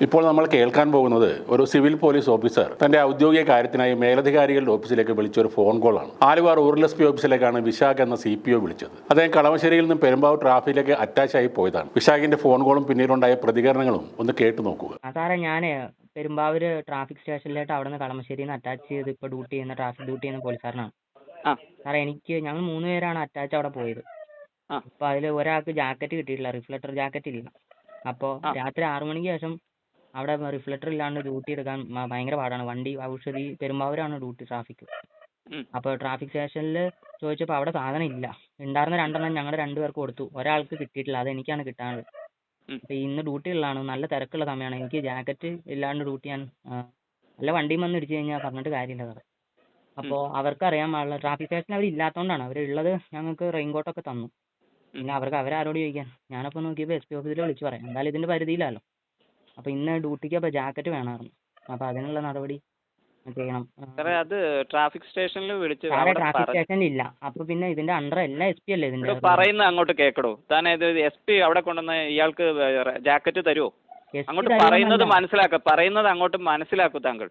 ഇപ്പോൾ നമ്മൾ കേൾക്കാൻ പോകുന്നത് ഒരു സിവിൽ പോലീസ് ഓഫീസർ തന്റെ ഔദ്യോഗിക കാര്യത്തിനായി മേലധികാരികളുടെ ഓഫീസിലേക്ക് വിളിച്ച ഒരു ഫോൺ കോൾ ആണ് ആലുവ റൂറൽ എസ് പി ഓഫീസിലേക്കാണ് വിശാഖ് എന്ന സി പി ഒ വിളിച്ചത്. അദ്ദേഹം കളമശ്ശേരിയിൽ നിന്നും പെരുമ്പാവൂർ ട്രാഫിക്കിലേക്ക് അറ്റാച്ച് ആയി പോയതാണ്. വിശാഖിന്റെ ഫോൺ കോളും പിന്നീടുണ്ടായ പ്രതികരണങ്ങളും ഒന്ന് കേട്ടു നോക്കുക. സാറേ ഞാൻ പെരുമ്പാവൂർ ട്രാഫിക് സ്റ്റേഷനിലായിട്ട് അവിടെ നിന്ന് കളമശ്ശേരിയിൽ നിന്ന് അറ്റാച്ച് ചെയ്ത് ഇപ്പൊ ഡ്യൂട്ടി ചെയ്യുന്ന ട്രാഫിക് ഡ്യൂട്ടി ചെയ്യുന്ന പോലീസുകാരനാണ്. സാറേ എനിക്ക് ഞങ്ങൾ മൂന്ന് പേരാണ് അറ്റാച്ച് അവിടെ പോയത്. ആ. അപ്പോൾ അതിൽ ഒരാൾക്ക് ജാക്കറ്റ് കിട്ടിയിട്ടില്ല റിഫ്ലക്ടർ ജാക്കറ്റ് ഇല്ല. അപ്പോ രാത്രി ആറു മണിക്ക് ശേഷം അവിടെ റിഫ്ലക്ടർ ഇല്ലാണ്ട് ഡ്യൂട്ടി എടുക്കാൻ ഭയങ്കര പാടാണ്. വണ്ടി ഔഷധി പെരുമ്പാവൂരാണ് ഡ്യൂട്ടി ട്രാഫിക് അപ്പൊ അപ്പോൾ ട്രാഫിക് സ്റ്റേഷനിൽ ചോദിച്ചപ്പോൾ അവിടെ സാധനം ഇല്ല. ഉണ്ടായിരുന്ന രണ്ടെണ്ണം രണ്ട് രണ്ടുപേർക്ക് കൊടുത്തു. ഒരാൾക്ക് കിട്ടിയിട്ടില്ല. അത് എനിക്കാണ് കിട്ടാനുള്ളത്. അപ്പൊ അപ്പോൾ ഇന്ന് ഡ്യൂട്ടി ഉള്ളതാണ്. നല്ല തിരക്കുള്ള സമയമാണ് എനിക്ക് ജാക്കറ്റ് ഇല്ലാണ്ട് ഡ്യൂട്ടി ചെയ്യാൻ അല്ല വണ്ടിയും വന്ന് ഇടിച്ചു കഴിഞ്ഞാൽ പറഞ്ഞിട്ട് കാര്യമില്ല സാറേ. അപ്പോൾ അവർക്ക് അറിയാൻ പാടില്ല. ട്രാഫിക് സ്റ്റേഷനിൽ അവർ ഇല്ലാത്തതുകൊണ്ടാണ് അവർ ഉള്ളത് ഞങ്ങൾക്ക് റെയിൻകോട്ടൊക്കെ തന്നു. പിന്നെ അവർക്ക് അവരാരോട് ചോദിക്കാൻ. ഞാനപ്പോൾ നോക്കിയപ്പോൾ എസ് പി ഓഫീസിൽ വിളിച്ച് പറയാം. എന്തായാലും ഇതിന്റെ പരിധിയിലല്ലോ. അപ്പോൾ ഇന്ന് ഡ്യൂട്ടിക്ക് അപ്പോൾ ജാക്കറ്റ് വേണമായിരുന്നു. അപ്പോൾ അതിനുള്ള നടപടി ചെയ്യണം. സാറേ അത് ട്രാഫിക് സ്റ്റേഷനിൽ വിളിച്ച് സാറേ ട്രാഫിക് സ്റ്റേഷനിൽ ഇല്ല. അപ്പോൾ പിന്നെ ഇതിന്റെ അണ്ടർ എല്ലാം എസ് പി അല്ലേ ഇതിന്റെ പറയുന്ന പറയുന്നത് അങ്ങോട്ട് കേൾക്കടോ താൻ ഇത് എസ് പി അവിടെ കൊണ്ടുവന്ന് ഇയാൾക്ക് ജാക്കറ്റ് തരുമോ അങ്ങോട്ട് പറയുന്നത് മനസ്സിലാക്ക. പറയുന്നത് അങ്ങോട്ട് മനസ്സിലാക്കൂ താങ്കൾ.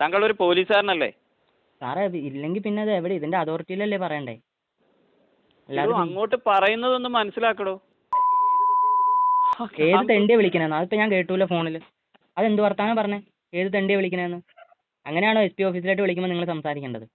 താങ്കൾ ഒരു പോലീസുകാരനല്ലേ? സാറേ ഇല്ലെങ്കിൽ പിന്നെ ഇത് എവിടെ? ഇതിന്റെ അതോറിറ്റിയിലല്ലേ പറയണ്ടേ? അങ്ങോട്ട് പറയുന്നതൊന്ന് മനസ്സിലാക്കടോ. ഏത് തെണ്ടിയെ വിളിക്കണെന്ന്? അതിപ്പോ ഞാൻ കേട്ടൂല ഫോണിൽ അതെന്ത് വർത്താനം പറഞ്ഞേ? ഏത് തെണ്ടിയെ വിളിക്കണേന്ന്? അങ്ങനെയാണോ എസ് പി ഓഫീസിലായിട്ട് വിളിക്കുമ്പോൾ നിങ്ങൾ സംസാരിക്കേണ്ടത്?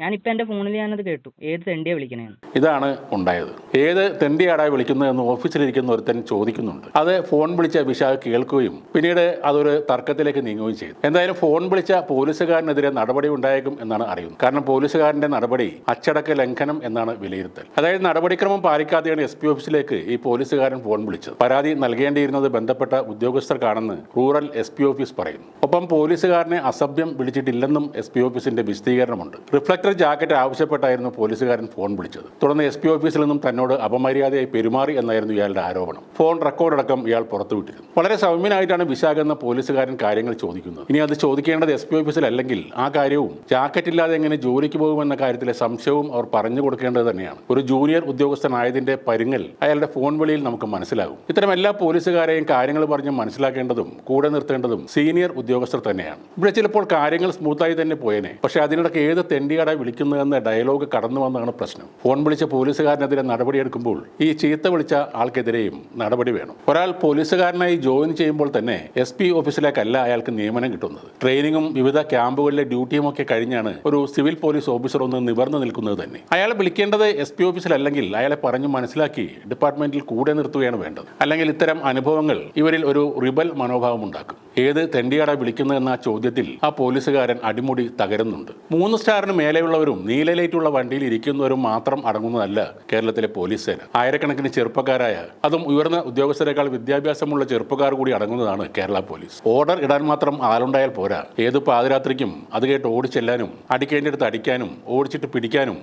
ഞാനിപ്പോൾ എന്റെ ഫോണിൽ ഞാനത് കേട്ടു. ഏത് തെണ്ടിയെ വിളിക്കണേന്ന്. ഇതാണ് ഉണ്ടായത്. ഏത് തെണ്ടിയാടായി വിളിക്കുന്നതെന്ന് ഓഫീസിലിരിക്കുന്ന ഒരുത്തൻ ചോദിക്കുന്നുണ്ട്. അത് ഫോൺ വിളിച്ച വിശാഖ് കേൾക്കുകയും പിന്നീട് അതൊരു തർക്കത്തിലേക്ക് നീങ്ങുകയും ചെയ്തു. എന്തായാലും ഫോൺ വിളിച്ച പോലീസുകാരനെതിരെ നടപടി ഉണ്ടായേക്കും എന്നാണ് അറിയുന്നത്. കാരണം പോലീസുകാരന്റെ നടപടി അച്ചടക്ക ലംഘനം എന്നാണ് വിലയിരുത്തൽ. അതായത് നടപടിക്രമം പാലിക്കാതെയാണ് എസ് പി ഓഫീസിലേക്ക് ഈ പോലീസുകാരൻ ഫോൺ വിളിച്ചത്. പരാതി നൽകേണ്ടിയിരുന്നത് ബന്ധപ്പെട്ട ഉദ്യോഗസ്ഥർക്കാണെന്ന് റൂറൽ എസ് പി ഓഫീസ് പറയുന്നു. ഒപ്പം പോലീസുകാരനെ അസഭ്യം വിളിച്ചിട്ടില്ലെന്നും എസ് പി ഓഫീസിന്റെ വിശദീകരണമുണ്ട്. റിഫ്ലക്ടർ ജാക്കറ്റ് ആവശ്യപ്പെട്ടായിരുന്നു പോലീസുകാരൻ ഫോൺ വിളിച്ചത്. തുടർന്ന് എസ് പി ഓഫീസിൽ നിന്നും തന്നോട് അപമര്യാദയായി പെരുമാറി എന്നായിരുന്നു ഇയാളുടെ ആരോപണം. ഫോൺ റെക്കോർഡടക്കം ഇയാൾ പുറത്തുവിട്ടിരുന്നു. വളരെ സൗമ്യനായിട്ടാണ് വിശാഖ എന്ന പോലീസുകാരൻ കാര്യങ്ങൾ ചോദിക്കുന്നത്. ഇനി അത് ചോദിക്കേണ്ടത് എസ് പി ഓഫീസിലല്ലെങ്കിൽ ആ കാര്യവും ജാക്കറ്റ് ഇല്ലാതെ എങ്ങനെ ജോലിക്ക് പോകുമെന്ന കാര്യത്തിലെ സംശയവും അവർ പറഞ്ഞു കൊടുക്കേണ്ടത് തന്നെയാണ്. ഒരു ജൂനിയർ ഉദ്യോഗസ്ഥനായതിന്റെ പരുങ്ങൽ അയാളുടെ ഫോൺ വിളിയിൽ നമുക്ക് മനസ്സിലാകും. ഇത്തരം എല്ലാ പോലീസുകാരെയും കാര്യങ്ങൾ പറഞ്ഞ് മനസ്സിലാക്കേണ്ടതും കൂടെ നിർത്തേണ്ടതും സീനിയർ ഉദ്യോഗസ്ഥർ തന്നെയാണ്. ഇവിടെ ചിലപ്പോൾ കാര്യങ്ങൾ സ്മൂത്തായി തന്നെ പോയേനെ. പക്ഷേ അതിനിടയ്ക്ക് ഏത് തെണ്ടിയാടായി വിളിക്കുന്നതെന്ന ഡയലോഗ് കടന്നു വന്നതാണ് പ്രശ്നം. ഫോൺ വിളിച്ച പോലീസുകാരനെതിരെ നടപടിയെടുക്കുമ്പോൾ ഈ ചീത്ത വിളിച്ച ആൾക്കെതിരെയും നടപടി വേണം. ഒരാൾ പോലീസുകാരനായി ജോയിൻ ചെയ്യുമ്പോൾ തന്നെ എസ് പി ഓഫീസിലേക്കല്ല അയാൾക്ക് നിയമനം കിട്ടുന്നത്. ട്രെയിനിങ്ങും വിവിധ ക്യാമ്പുകളിലെ ഡ്യൂട്ടിയും ഒക്കെ കഴിഞ്ഞാണ് ഒരു സിവിൽ പോലീസ് ഓഫീസർ ഒന്ന് നിവർന്നു നിൽക്കുന്നത് തന്നെ. അയാളെ വിളിക്കേണ്ടത് എസ് പി ഓഫീസിലല്ലെങ്കിൽ അയാളെ പറഞ്ഞു മനസ്സിലാക്കി ഡിപ്പാർട്ട്മെന്റിൽ കൂടെ നിർത്തുകയാണ് വേണ്ടത്. അല്ലെങ്കിൽ ഇത്തരം അനുഭവങ്ങൾ ഇവരിൽ ഒരു റിബൽ മനോഭാവം ഉണ്ടാക്കും. ഏത് തെണ്ടിയാടാ വിളിക്കുന്നു എന്ന ആ ചോദ്യത്തിൽ ആ പോലീസുകാരൻ അടിമുടി തകരുന്നുണ്ട്. മൂന്ന് സ്റ്റാറിന് മേലെയുള്ളവരും നീലലൈറ്റുള്ള വണ്ടിയിൽ ഇരിക്കുന്നവരും മാത്രം അടങ്ങുന്നതല്ല കേരളത്തിലെ പോലീസ് സേന. ആയിരക്കണക്കിന് ചെറുപ്പക്കാരായ അതും ഉയർന്ന ഉദ്യോഗസ്ഥരെക്കാൾ വിദ്യാഭ്യാസമുള്ള ചെറുപ്പക്കാർ കൂടി അടങ്ങുന്നതാണ് കേരള പോലീസ്. ഓർഡർ ഇടാൻ മാത്രം ആളുണ്ടായാൽ പോരാ. ഏത് പാതിരാത്രിക്കും അത് കേട്ട് ഓടിച്ചെല്ലാനും അടിക്കേണ്ടടുത്ത് അടിക്കാനും ഓടിച്ചിട്ട് പിടിക്കാനും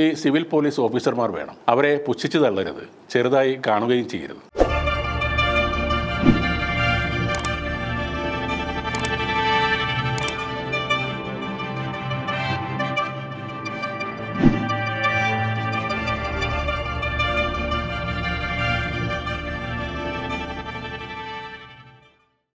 ഈ സിവിൽ പോലീസ് ഓഫീസർമാർ വേണം. അവരെ പുച്ഛിച്ചു തള്ളരുത്. ചെറുതായി കാണുകയും ചെയ്യരുത്.